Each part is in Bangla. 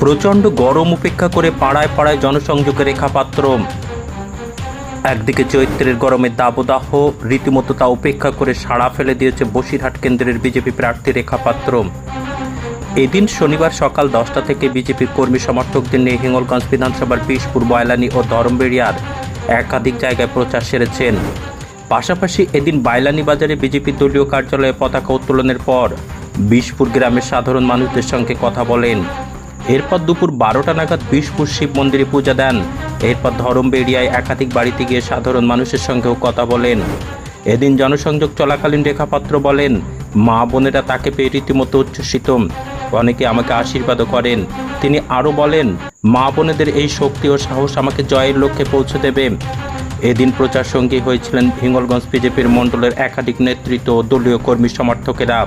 প্রচণ্ড গরম উপেক্ষা করে পাড়ায় পাড়ায় জনসংযোগের রেখাপাত্র। একদিকে চৈত্রের গরমে দাবদাহ, রীতিমতো তা উপেক্ষা করে সাড়া ফেলে দিয়েছে বসিরহাট কেন্দ্রের বিজেপি প্রার্থী রেখাপাত্র। এদিন শনিবার সকাল দশটা থেকে বিজেপির কর্মী সমর্থকদের নিয়ে হিঙ্গলগঞ্জ বিধানসভার বিশপুর বয়লানি ও ধরমবেড়িয়ার একাধিক জায়গায় প্রচার সেরেছেন। পাশাপাশি এদিন বাইলানি বাজারে বিজেপি দলীয় কার্যালয়ে পতাকা উত্তোলনের পর বিশপুর গ্রামের সাধারণ মানুষদের সঙ্গে কথা বলেন। এরপর দুপুর বারোটা নাগাদ বিশপুর শিব মন্দিরে পূজা দেন। এরপর ধরমবেড়িয়ায় একাধিক বাড়িতে গিয়ে সাধারণ মানুষের সঙ্গেও কথা বলেন। এদিন জনসংযোগ চলাকালীন রেখাপাত্র বলেন, মা বোনেরা তাকে পেয়ে রীতিমতো উচ্ছ্বসিত। অনেকে আমাকে আশীর্বাদও করেন। তিনি আরও বলেন, মা বোনেদের এই শক্তি ও সাহস আমাকে জয়ের লক্ষ্যে পৌঁছে দেবে। এদিন প্রচার সঙ্গী হয়েছিলেন হিঙ্গলগঞ্জ বিজেপির মণ্ডলের একাধিক নেতৃত্ব ও দলীয় কর্মী সমর্থকেরা।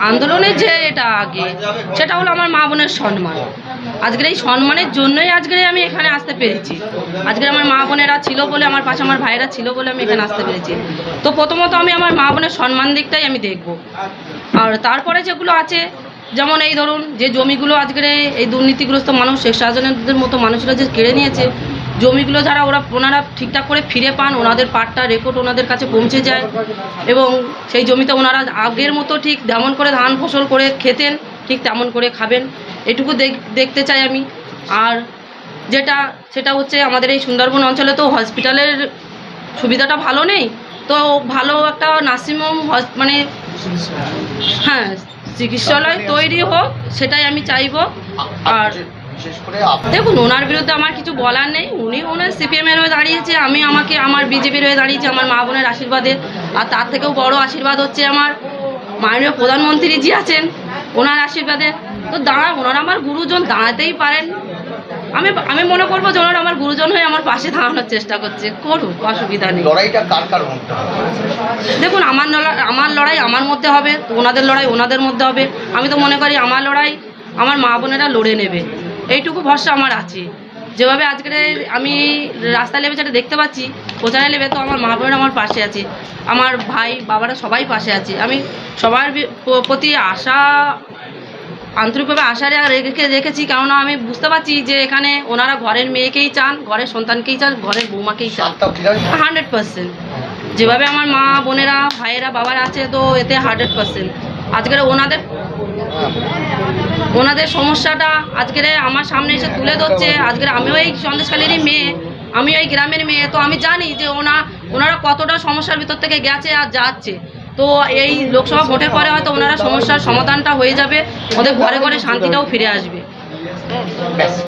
আন্দোলনের যে এটা আগে, সেটা হলো আমার মা বোনের সম্মান। আজকের এই সম্মানের জন্যই আজকের আমি এখানে আসতে পেরেছি। আজকে আমার মা বোনেরা ছিল বলে, আমার পাশে আমার ভাইয়েরা ছিল বলে আমি এখানে আসতে পেরেছি। তো প্রথমত আমি আমার মা বোনের সম্মান দিকটাই আমি দেখব। আর তারপরে যেগুলো আছে, যেমন এই ধরুন, যে জমিগুলো আজকের এই- দুর্নীতিগ্রস্ত মানুষ, শেখ শাহজাহানের মতো মানুষরা যে কেড়ে নিয়েছে জমিগুলো যারা ওরা ওনারা ঠিকঠাক করে ফিরে পান, ওনাদের পাটটা রেকর্ড ওনাদের কাছে পৌঁছে যায়। এবং সেই জমিতে ওনারা আগের মতো ঠিক যেমন করে ধান ফসল করে খেতেন, ঠিক তেমন করে খাবেন। এটুকু দেখ- দেখতে চাই আমি। আর যেটা, সেটা হচ্ছে আমাদের এই সুন্দরবন অঞ্চলে তো হসপিটালের সুবিধাটা ভালো নেই। তো ভালো একটা নার্সিংহোম মানে হ্যাঁ চিকিৎসালয় তৈরি হোক, সেটাই আমি চাইব। আর বিশেষ করে দেখুন ওনার বিরুদ্ধে আমার কিছু বলার নেই। উনি ওনার সিপিএমের হয়ে দাঁড়িয়েছে আমি আমাকে আমার বিজেপির হয়ে দাঁড়িয়েছি আমার মা বোনের আশীর্বাদে। আর তার থেকেও বড় আশীর্বাদ হচ্ছে আমার মাননীয় প্রধানমন্ত্রী জি আছেন ওনার আশীর্বাদে। তো দাঁড়া ওনারা আমার গুরুজন দাঁড়াতেই পারেন। আমি আমি মনে করব যে ওনারা আমার গুরুজন হয়ে আমার পাশে দাঁড়ানোর চেষ্টা করছে। করুক অসুবিধা নেই। লড়াইটা কার কার দেখুন আমার আমার লড়াই আমার মধ্যে হবে ওনাদের লড়াই ওনাদের মধ্যে হবে। আমি তো মনে করি আমার লড়াই আমার মা বোনেরা লড়ে নেবে। এইটুকু ভরসা আমার আছে। যেভাবে আজকে আমি রাস্তায় লেবে যেটা দেখতে পাচ্ছি প্রচারে লেবে তো আমার মা বোনেরা আমার পাশে আছে। আমার ভাই বাবারা সবাই পাশে আছে। আমি সবার প্রতি আশা আন্তরিকভাবে আশা রেখে রেখেছি কেননা আমি বুঝতে পারছি যে এখানে ওনারা ঘরের মেয়েকেই চান ঘরের সন্তানকেই চান ঘরের বৌমাকেই চান? Hundred percent. যেভাবে আমার মা বোনেরা ভাইয়েরা বাবারা আছে তো এতে হান্ড্রেড পার্সেন্ট। আজকের ওনাদের ওনাদের সমস্যাটা আজকের আমার সামনে এসে তুলে ধরছে। আজকের আমিও এই সন্দেশখালীরই মেয়ে আমি এই গ্রামের মেয়ে। তো আমি জানি যে ওনা, ওনারা কতটা সমস্যার ভিতর থেকে গেছে আর যাচ্ছে। তো এই লোকসভা ভোটের পরে হয়তো ওনারা সমস্যার সমাধানটা হয়ে যাবে। ওদের ঘরে ঘরে শান্তিটাও ফিরে আসবে।